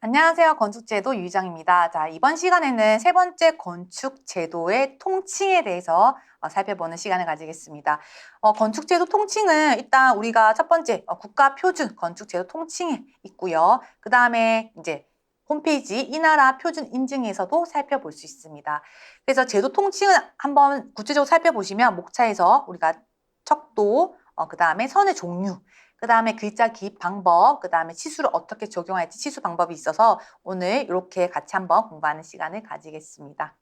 안녕하세요. 건축제도 유희정입니다. 자, 이번 시간에는 세 번째 건축제도의 통칭에 대해서 어, 살펴보는 시간을 가지겠습니다. 어, 건축제도 통칭은 일단 우리가 첫 번째 어, 국가표준 건축제도 통칭에 있고요. 그 다음에 이제 홈페이지 이 나라 표준 인증에서도 살펴볼 수 있습니다. 그래서 제도 통칭을 한번 구체적으로 살펴보시면 목차에서 우리가 척도, 어, 그 다음에 선의 종류, 그 다음에 글자 기입 방법, 그 다음에 치수를 어떻게 적용할지 치수 방법이 있어서 오늘 이렇게 같이 한번 공부하는 시간을 가지겠습니다.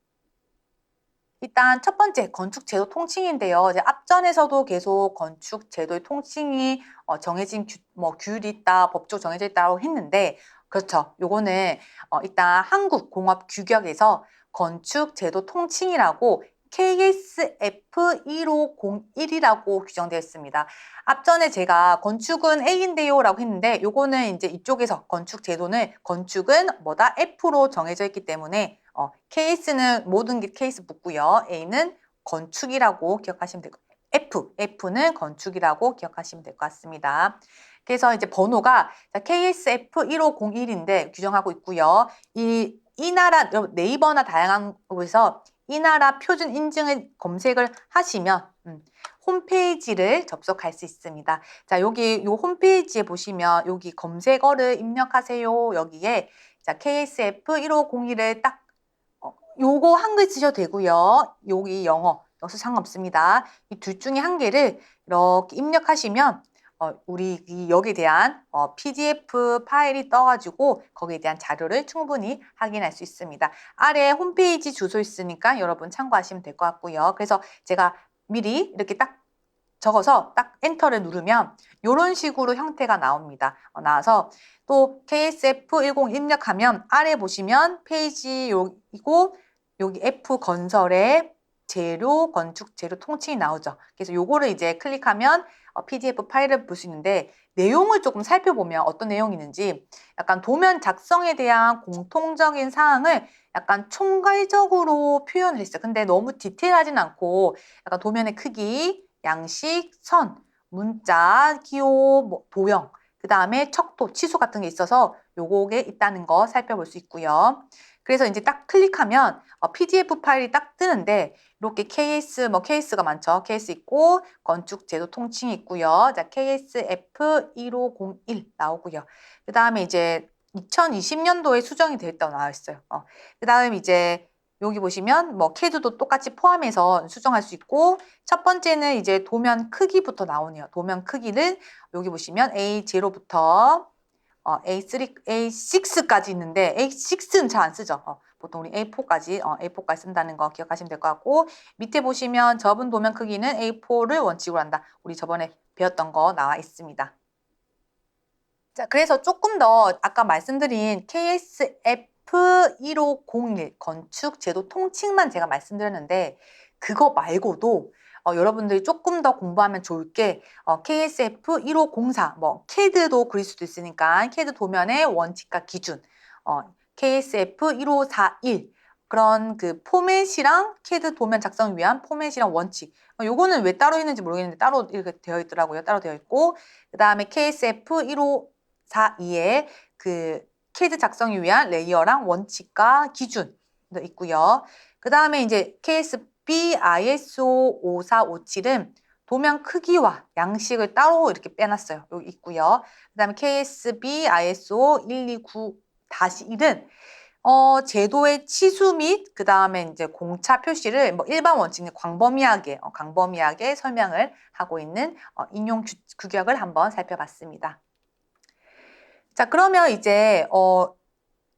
일단 첫 번째 건축 제도 통칭인데요. 이제 앞전에서도 계속 건축 제도의 통칭이 어, 정해진 규, 뭐 규율이 있다, 법적 정해져 있다고 했는데 그렇죠. 요거는 어, 일단 한국 공업 규격에서 건축 제도 통칭이라고 KSF1501이라고 규정되어 있습니다. 앞전에 제가 건축은 A인데요 라고 했는데 요거는 이제 이쪽에서 건축 제도는 건축은 뭐다 F로 정해져 있기 때문에 어, KS는 모든 게 KS 붙고요. A는 건축이라고 기억하시면 되고 F, F는 건축이라고 기억하시면 될 것 같습니다. 그래서 이제 번호가 KSF1501인데 규정하고 있고요. 이, 이 나라 네이버나 다양한 곳에서 이 나라 표준 인증을 검색을 하시면 음, 홈페이지를 접속할 수 있습니다. 자, 여기 요 홈페이지에 보시면 여기 검색어를 입력하세요. 여기에 자, KSF1501을 딱 어, 요거 한 글 쓰셔도 되고요. 여기 영어 여기서 상관없습니다. 이 둘 중에 한 개를 이렇게 입력하시면 어, 우리 이 여기에 대한 어, PDF 파일이 떠가지고 거기에 대한 자료를 충분히 확인할 수 있습니다. 아래 홈페이지 주소 있으니까 여러분 참고하시면 될 것 같고요. 그래서 제가 미리 이렇게 딱 적어서 딱 엔터를 누르면 이런 식으로 형태가 나옵니다. 어, 나와서 또 KSF10 입력하면 아래 보시면 페이지 여기고 여기 F 건설의 재료, 건축 재료 통칭이 나오죠. 그래서 요거를 이제 클릭하면 어, PDF 파일을 볼 수 있는데 내용을 조금 살펴보면 어떤 내용이 있는지 약간 도면 작성에 대한 공통적인 사항을 약간 총괄적으로 표현을 했어요. 근데 너무 디테일하진 않고 약간 도면의 크기, 양식, 선, 문자, 기호, 뭐 도형, 그 다음에 척도, 치수 같은 게 있어서 요거에 있다는 거 살펴볼 수 있고요. 그래서 이제 딱 클릭하면 어, PDF 파일이 딱 뜨는데 이렇게 KS 뭐 KS가 많죠. KS 있고 건축 제도 통칭이 있고요. 자, KSF1501 나오고요. 그다음에 이제 2020년도에 수정이 되었다고 나와 있어요. 어. 그다음에 이제 여기 보시면 뭐 캐드도 똑같이 포함해서 수정할 수 있고 첫 번째는 이제 도면 크기부터 나오네요. 도면 크기는 여기 보시면 A0부터 어, A3, A6까지 있는데 A6는 잘 안 쓰죠. 어, 보통 우리 A4까지 어, A4까지 쓴다는 거 기억하시면 될 것 같고 밑에 보시면 접은 도면 크기는 A4를 원칙으로 한다. 우리 저번에 배웠던 거 나와 있습니다. 자, 그래서 조금 더 아까 말씀드린 KSF1501 건축 제도 통칭만 제가 말씀드렸는데 그거 말고도 어, 여러분들이 조금 더 공부하면 좋을 게 어, KSF1504, 뭐 CAD도 그릴 수도 있으니까 CAD 도면의 원칙과 기준, 어, KSF1541 그런 그 포맷이랑 CAD 도면 작성 위한 포맷이랑 원칙. 어, 요거는 왜 따로 있는지 모르겠는데 따로 이렇게 되어 있더라고요. 따로 되어 있고 그 다음에 KSF1542에 그 CAD 작성을 위한 레이어랑 원칙과 기준도 있고요. 그 다음에 이제 KS B ISO 5457은 도면 크기와 양식을 따로 이렇게 빼놨어요. 여기 있고요. 그 다음에 KSB ISO 129-1은 어, 제도의 치수 및 그 다음에 이제 공차 표시를 뭐 일반 원칙 광범위하게 어, 광범위하게 설명을 하고 있는 어, 인용 규, 규격을 한번 살펴봤습니다. 자 그러면 이제 어,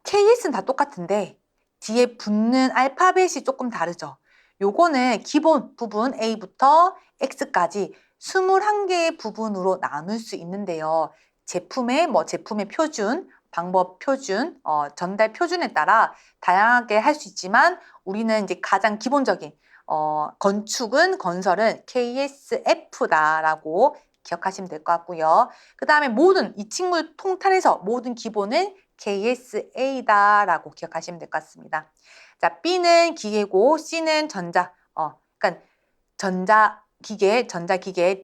KS는 다 똑같은데 뒤에 붙는 알파벳이 조금 다르죠. 요거는 기본 부분 A부터 X까지 21개의 부분으로 나눌 수 있는데요. 제품의 뭐 제품의 표준, 방법 표준, 어, 전달 표준에 따라 다양하게 할 수 있지만 우리는 이제 가장 기본적인 어, 건축은 건설은 KSF다라고 기억하시면 될 것 같고요. 그 다음에 모든 이 친구를 통틀해서 모든 기본은 KSA다라고 기억하시면 될 것 같습니다. 자, B는 기계고 C는 전자. 어, 그러니까 전자 기계, 전자 기계